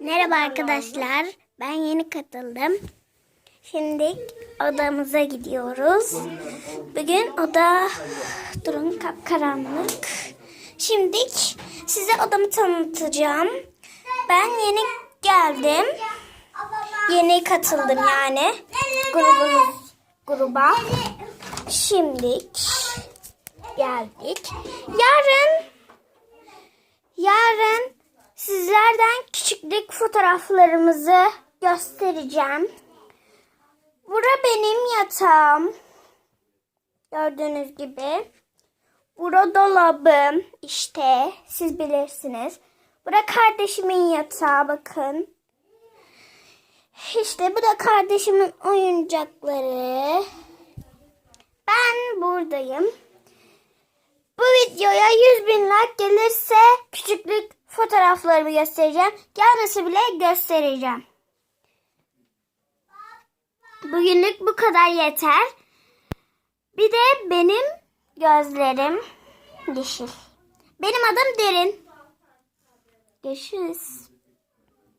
Merhaba arkadaşlar. Ben yeni katıldım. Şimdi odamıza gidiyoruz. Bugün oda durun kapkaranlık. Şimdi size odamı tanıtacağım. Ben yeni geldim. Yeni katıldım yani grubumuz gruba. Şimdi geldik. Yarın Yarın sizlerden küçüklük fotoğraflarımızı göstereceğim. Bura benim yatağım. Gördüğünüz gibi. Bura dolabım. İşte siz bilirsiniz. Bura kardeşimin yatağı bakın. İşte bu da kardeşimin oyuncakları. Ben buradayım. Bu videoya 100 bin like gelirse küçüklük fotoğraflarımı göstereceğim. Gelmese bile göstereceğim. Bugünlük bu kadar yeter. Bir de benim gözlerim yeşil. Benim adım Derin. Görüşürüz.